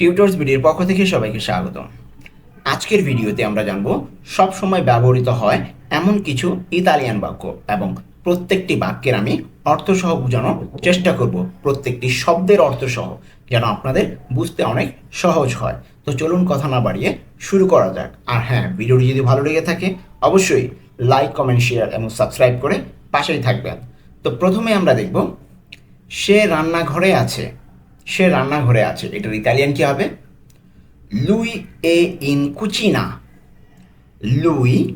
Tutors ভিডিওর পক্ষ থেকে সবাইকে স্বাগত আজকের ভিডিওতে আমরা জানব সব সময় ব্যবহৃত হয় এমন কিছু ইতালিয়ান বাক্য এবং প্রত্যেকটি বাক্যের আমি অর্থসহ বোঝানোর চেষ্টা করব। প্রত্যেকটি শব্দের অর্থসহ যেন আপনাদের বুঝতে অনেক সহজ হয়। তো চলুন কথা না বাড়িয়ে শুরু করা যাক। আর হ্যাঁ ভিডিওটি যদি ভালো লেগে থাকে, অবশ্যই লাইক কমেন্ট শেয়ার এবং সাবস্ক্রাইব করে পাশেই থাকবেন। তো প্রথমে আমরা দেখব, সে রান্নাঘরে আছে। সে রান্নাঘরে আছে। এটার ইতালিয়ান কি হবে? লুই এ ইন কুচিনা লুই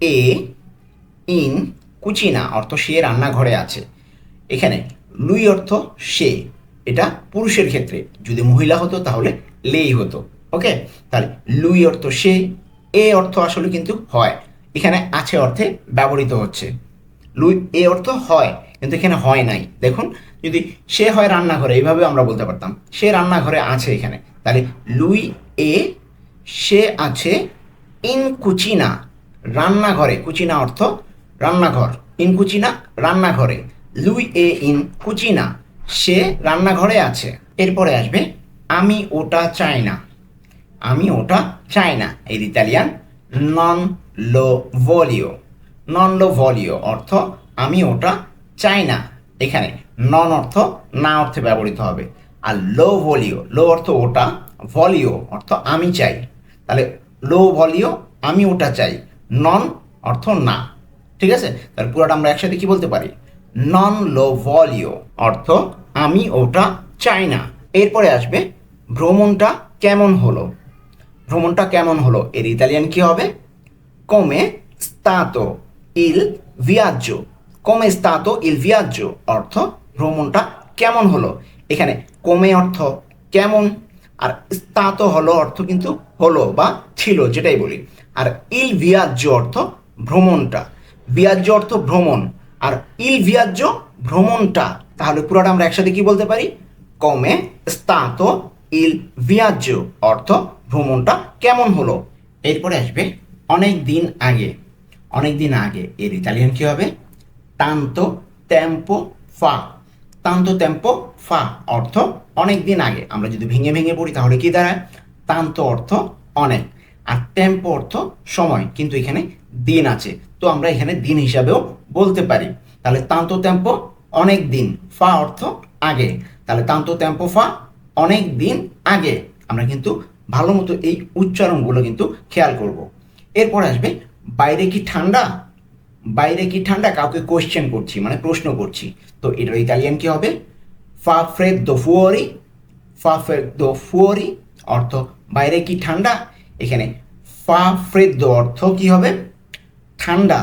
এ ইন কুচিনা অর্থ সে রান্নাঘরে আছে। এখানে লুই অর্থ সে, এটা পুরুষের ক্ষেত্রে। যদি মহিলা হতো, তাহলে লেই হতো। ওকে? তাহলে লুই অর্থ সে, এ অর্থ আসলে কিন্তু হয়। এখানে আছে অর্থে ব্যবহৃত হচ্ছে। লুই এ অর্থ হয়। কিন্তু এখানে হয় নাই। দেখুন, যদি সে হয় রান্নাঘরে এইভাবে আমরা বলতে পারতাম, সে রান্নাঘরে আছে এখানে। তাহলে লুই এ, সে আছে ইন কুচিনা, রান্নাঘরে। কুচিনা অর্থ রান্নাঘর। ইন কুচিনা, রান্নাঘরে। লুই এ ইন কুচিনা, সে রান্নাঘরে আছে। এরপরে আসবে, আমি ওটা চাই না। আমি ওটা চাই না। এর ইতালিয়ান নন লো ভলিও নন লো ভলিও অর্থ আমি ওটা চাই না এখানে নন অর্থ, না অর্থে ব্যবহৃত হবে। আর লো ভলিও, লো অর্থ ওটা, ভলিও অর্থ আমি চাই। তাহলে লো ভলিও, আমি ওটা চাই। নন অর্থ না। ঠিক আছে? তাহলে পুরোটা আমরা একসাথে কি বলতে পারি? নন লো ভলিও অর্থ আমি ওটা চাই না। এরপরে আসবে ভ্রমণটা কেমন হলো? ভ্রমণটা কেমন হলো? এর ইতালিয়ান কি হবে? come stato ইল viaggio come stato il viaggio অর্থ ভ্রমণটা কেমন হলো? এখানে কমে অর্থ কেমন? আর স্তাত হলো অর্থ কিন্তু হলো বা ছিল, যেটাই বলি। আর ইল ভিয়াজ্য অর্থ ভ্রমণটা। ভিয়াজ্য অর্থ ভ্রমণ। আর ইল ভিয়াজ্য ভ্রমণটা, তাহলে পুরোটা আমরা একসাথে কি বলতে পারি? কমে স্তাত ইল ভিয়াজ্য অর্থ ভ্রমণটা কেমন হলো? এরপরে আসবে অনেক দিন আগে। অনেক দিন আগে এর ইতালিয়ান কি হবে? তান্তো টেম্পো ফা তান্তো টেম্পো ফা অর্থ অনেক দিন আগে। আমরা যদি ভেঙে ভেঙে পড়ি, তাহলে কি দাঁড়ায়? তান্ত অর্থ অনেক। আর টেম্পো অর্থ সময়। কিন্তু এখানে দিন আছে। তো আমরা এখানে দিন হিসাবেও বলতে পারি। তাহলে তান্ত টেম্পো অনেক দিন। ফা অর্থ আগে। তাহলে তান্ত টেম্পো ফা অনেক দিন আগে। আমরা কিন্তু ভালো মতো এই উচ্চারণগুলো কিন্তু খেয়াল করব। এরপর আসবে, বাইরে কি ঠান্ডা? বাইরে কি ঠান্ডা? কাউকে কোয়েশ্চেন করছি মানে প্রশ্ন করছি। তো এটার ইতালিয়ান কি হবে? ফা ফ্রেদ্দো ফুয়োরি ফা ফ্রেদ্দো ফুয়োরি অর্থ বাইরে কি ঠান্ডা? এখানে ফা ফ্রেদ্দো অর্থ কি হবে? ঠান্ডা।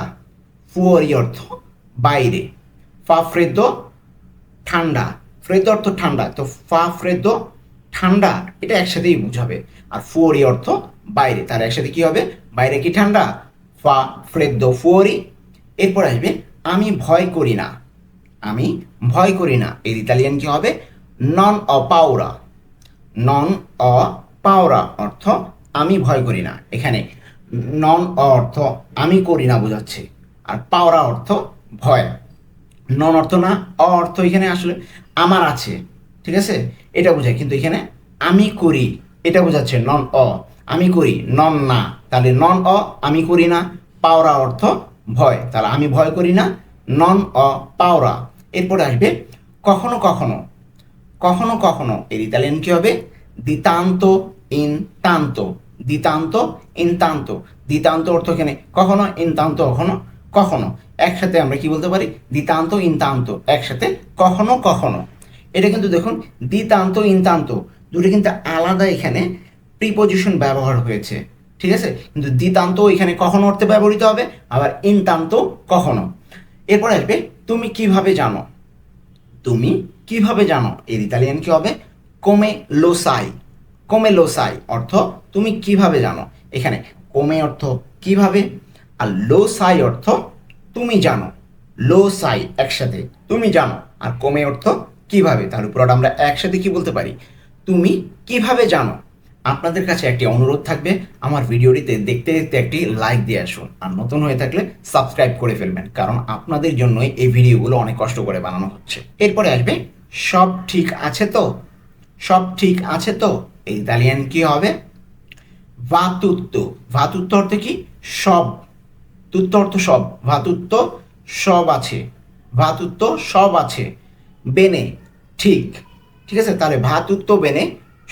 ফুয়োরি অর্থ বাইরে। ফা ফ্রেদ্দো ঠান্ডা। ফ্রেদ অর্থ ঠান্ডা। তো ফা ফ্রেদ দো ঠান্ডা। এটা একসাথেই বুঝাবে। আর ফুয়োরি অর্থ বাইরে। তার একসাথে কি হবে? বাইরে কি ঠান্ডা? ফা ফ্রেদ দো ফুয়োরি এরপর আসবে, আমি ভয় করি না। আমি ভয় করি না। এর ইতালিয়ান কি হবে? নন অ পাওরা নন অ পাওরা অর্থ, আমি ভয় করি না। এখানে নন অ অর্থ, আমি করি না বোঝাচ্ছে। আর পাওরা অর্থ, ভয়। নন অর্থ না, অ অর্থ এখানে আসলে আমার আছে। ঠিক আছে? এটা বোঝায়। কিন্তু এখানে, আমি করি। এটা বোঝাচ্ছে নন অ আমি করি। নন না। তাহলে নন অ আমি করি না। পাওরা অর্থ ভয়। তাহলে আমি ভয় করি না। নন অ পাওরা। এরপরে আসবে কখনো কখনো। কখনো কখনো এর ইতালিয়ান কি হবে? দিতান্ত ইন তান্ত দিতান্ত ইন তান্ত দিতান্ত অর্থ এখানে কখনো ইন তান্ত কখনো কখনো। একসাথে আমরা কি বলতে পারি? দিতান্ত ইনতান্ত। একসাথে কখনো কখনো। এটা কিন্তু দেখুন, দিতান্ত ইনতান্ত। দুটো কিন্তু আলাদা এখানে প্রিপোজিশন ব্যবহার হয়েছে। ঠিক আছে? কিন্তু দিতান্ত এখানে কখনো অর্থে ব্যবহৃত হবে, আবার ইনতান্ত কখনো। এরপর আসবে, তুমি কীভাবে জানো? তুমি কীভাবে জানো? এর ইতালিয়ান কি হবে? কোমে লোসাই কোমে লোসাই অর্থ তুমি কীভাবে জানো? এখানে কোমে অর্থ কীভাবে? আর লোসাই অর্থ তুমি জানো। লোসাই একসাথে তুমি জানো। আর কোমে অর্থ কীভাবে? তার উপর আমরা একসাথে কি বলতে পারি? তুমি কীভাবে জানো? আপনাদের কাছে একটি অনুরোধ থাকবে, আমার ভিডিওটিতে দেখতে দেখতে একটি লাইক দিয়ে আসুন। আর নতুন হয়ে থাকলে সাবস্ক্রাইব করে ফেলবেন, কারণ আপনাদের জন্যই এই ভিডিওগুলো অনেক কষ্ট করে বানানো হচ্ছে। এরপরে আসবে, সব ঠিক আছে তো? সব ঠিক আছে তো? এই ইতালিয়ান কি হবে? ভা তুত্তো ভা তুত্তো অর্থ কি? সব। তুত্তো অর্থ সব। ভা তুত্তো সব আছে। ভা তুত্তো সব আছে। বেনে, ঠিক। ঠিক আছে? তাহলে ভাতুত্ব, বেনে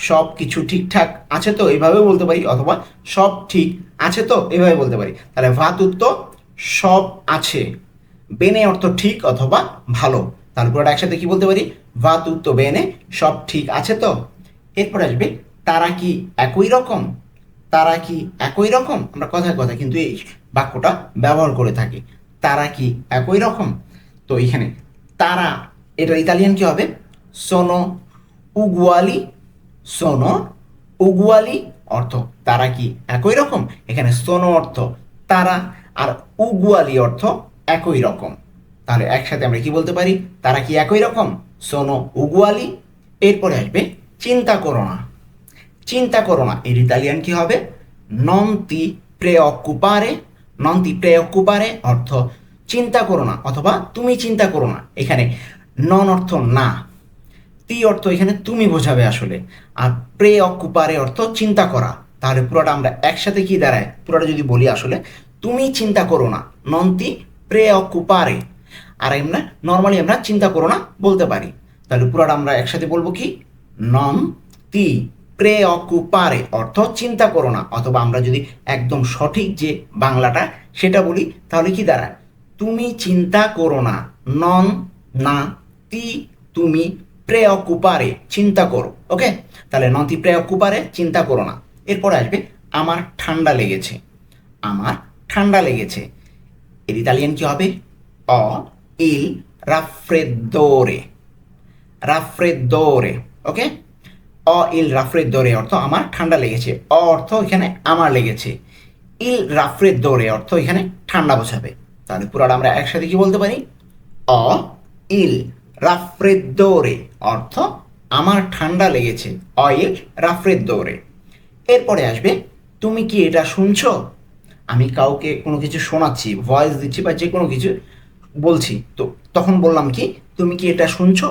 সব কিছু ঠিকঠাক আছে তো এইভাবে বলতে পারি, অথবা সব ঠিক আছে তো এইভাবে বলতে পারি। তাহলে ভা তুত্তো সব আছে। বেনে অর্থ ঠিক অথবা ভালো। তারপর একসাথে কি বলতে পারি? ভা তুত্তো বেনে, সব ঠিক আছে তো। এরপর আসবে, তারা কি একই রকম? তারা কি একই রকম? আমরা কথায় কথা কিন্তু এই বাক্যটা ব্যবহার করে থাকি। তারা কি একই রকম? তো এখানে তারা, এটা ইতালিয়ান কি হবে? সোনো উগুয়ালি সোনো উগুয়ালি অর্থ তারা কি একই রকম? এখানে সোনো অর্থ তারা আর উগুয়ালি অর্থ একই রকম। তাহলে একসাথে আমরা কি বলতে পারি? তারা কি একই রকম? সোনো উগুয়ালি এরপরে আসবে চিন্তা করো না। চিন্তা করো না, এর ইতালিয়ান কি হবে? নন তি প্রেঅকুপারে নন তি প্রেঅকুপারে অর্থ চিন্তা করো না, অথবা তুমি চিন্তা করো না। এখানে নন অর্থ না। তি অর্থ এখানে তুমি বোঝাবে আসলে। আর প্রে অকুপারে অর্থ চিন্তা করা। তাহলে পুরোটা আমরা একসাথে কি দাঁড়ায়? পুরোটা যদি বলি আসলে, তুমি চিন্তা করো না, নন্তি প্রে অকুপারে আর আমরা নর্মালি আমরা চিন্তা করো না বলতে পারি। তাহলে পুরোটা আমরা একসাথে বলব কি? নন তি প্রে অকুপারে অর্থ চিন্তা করো না। অথবা আমরা যদি একদম সঠিক যে বাংলাটা সেটা বলি, তাহলে কি দাঁড়ায়? তুমি চিন্তা করো না, নন না, তি, তুমি প্রে অকুপারে চিন্তা করো ওকে তাহলে নতি প্রে অকুপারে চিন্তা করো না। এরপর আসবে, আমার ঠান্ডা লেগেছে। আমার ঠান্ডা লেগেছে। এর ইতালিয়ান কি হবে? অ ইল রাফ্রেদোরে রাফ্রেদোরে ওকে অ ইল রাফ্রেদোরে অর্থ আমার ঠান্ডা লেগেছে। অ অর্থ এখানে আমার লেগেছে। ইল রাফ্রেদোরে অর্থ এখানে ঠান্ডা বোঝাবে তাহলে পুরোটা আমরা একসাথে কি বলতে পারি? অ ইল রাফ্রেদোরে অর্থ আমার ঠান্ডা লেগেছে, অয়েল রাফ্রেদোরে এরপরে আসবে, তুমি কি এটা শুনছো? আমি কাউকে কোনো কিছু শোনাচ্ছি ভয়েস দিচ্ছি বা যে কোনো কিছু বলছি, তো তখন বললাম কি, তুমি কি এটা শুনছো?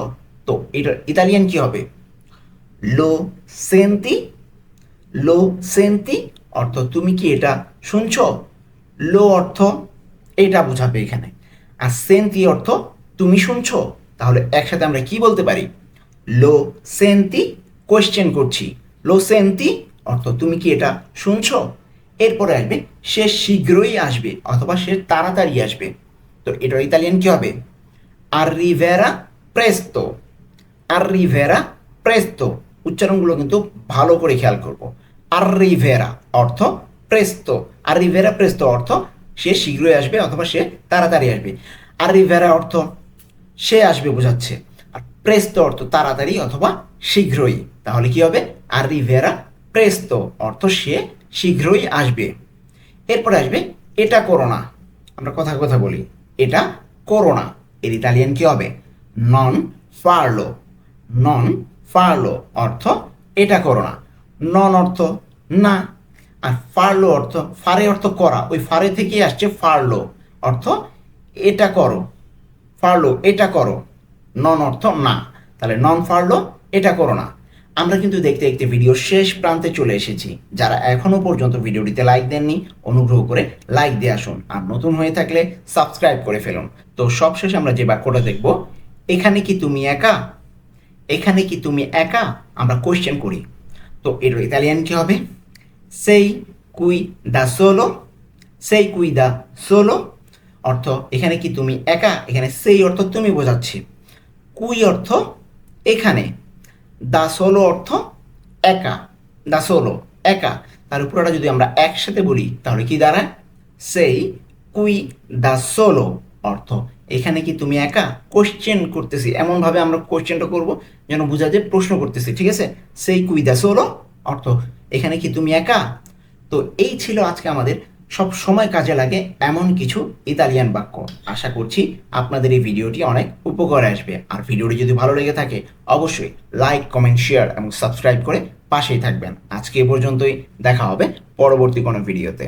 তো এটা ইতালিয়ান কি হবে? লো সেন্তি লো সেন্তি, অর্থ তুমি কি এটা শুনছো? লো অর্থ, এটা বোঝাবে এখানে। আর সেন্তি অর্থ তুমি শুনছো? তাহলে একসাথে আমরা কি বলতে পারি? লো সেন্তি কোয়েশ্চেন করছি। লো সেন্তি অর্থ তুমি কি এটা শুনছো? এরপরে আসবে, সে শীঘ্রই আসবে অথবা সে তাড়াতাড়ি আসবে। তো এটার ইতালিয়ান কি হবে? Arriverà আর রিভেরা presto উচ্চারণগুলো কিন্তু ভালো করে খেয়াল করব। রিভেরা অর্থ প্রেস্তো আর রিভেরা presto অর্থ সে শীঘ্রই আসবে অথবা সে তাড়াতাড়ি আসবে। Arriverà অর্থ সে আসবে বোঝাচ্ছে। আর প্রেস্তো অর্থ তাড়াতাড়ি অথবা শীঘ্রই। তাহলে কি হবে? arriverà presto অর্থ সে শীঘ্রই আসবে। এরপরে আসবে, এটা করো না। আমরা কথা কথা বলি, এটা করো না। এর ইতালিয়ান কি হবে? নন ফার্লো নন ফার্লো অর্থ এটা করোনা নন অর্থ না। আর ফার্লো অর্থ ফারে অর্থ করা। ওই ফারে থেকে আসছে ফার্লো অর্থ এটা করো। ফার্লো এটা করো। নন অর্থ না। তাহলে নন ফার্লো এটা করো না। আমরা কিন্তু দেখতে দেখতে ভিডিও শেষ প্রান্তে চলে এসেছি। যারা এখনও পর্যন্ত ভিডিওটিতে লাইক দেননি, অনুগ্রহ করে লাইক দিয়ে আসুন। আর নতুন হয়ে থাকলে সাবস্ক্রাইব করে ফেলুন। তো সবশেষে আমরা যে বাক্যটা দেখব, এখানে কি তুমি একা? এখানে কি তুমি একা? আমরা কোয়েশ্চেন করি। তো এর ইতালিয়ান কি হবে? সেই কুই দা সোলো সেই কুই দা সোলো অর্থ এখানে কি তুমি একা? এখানে সেই অর্থ তুমি বোঝাচ্ছি। কুই অর্থ এখানে। দা সোলো অর্থ একা। দা সোলো একা। তার উপরটা যদি আমরা একসাথে বলি, তাহলে কি দাঁড়ায়? সেই কুই দা সোলো অর্থ। এখানে কি তুমি একা? কোশ্চেন করতেছি। এমনভাবে আমরা কোশ্চেনটা করব, যেন বোঝা যায়, প্রশ্ন করতেছি, ঠিক আছে? সেই কুই দা সোলো অর্থ। এখানে কি তুমি একা? তো এই ছিল আজকে আমাদের সব সময় কাজে লাগে এমন কিছু ইতালিয়ান বাক্য। আশা করছি আপনাদের এই ভিডিওটি অনেক উপকারে আসবে। আর ভিডিওটি যদি ভালো লেগে থাকে, অবশ্যই লাইক কমেন্ট শেয়ার এবং সাবস্ক্রাইব করে পাশেই থাকবেন। আজকে এ পর্যন্তই, দেখা হবে পরবর্তী কোনো ভিডিওতে।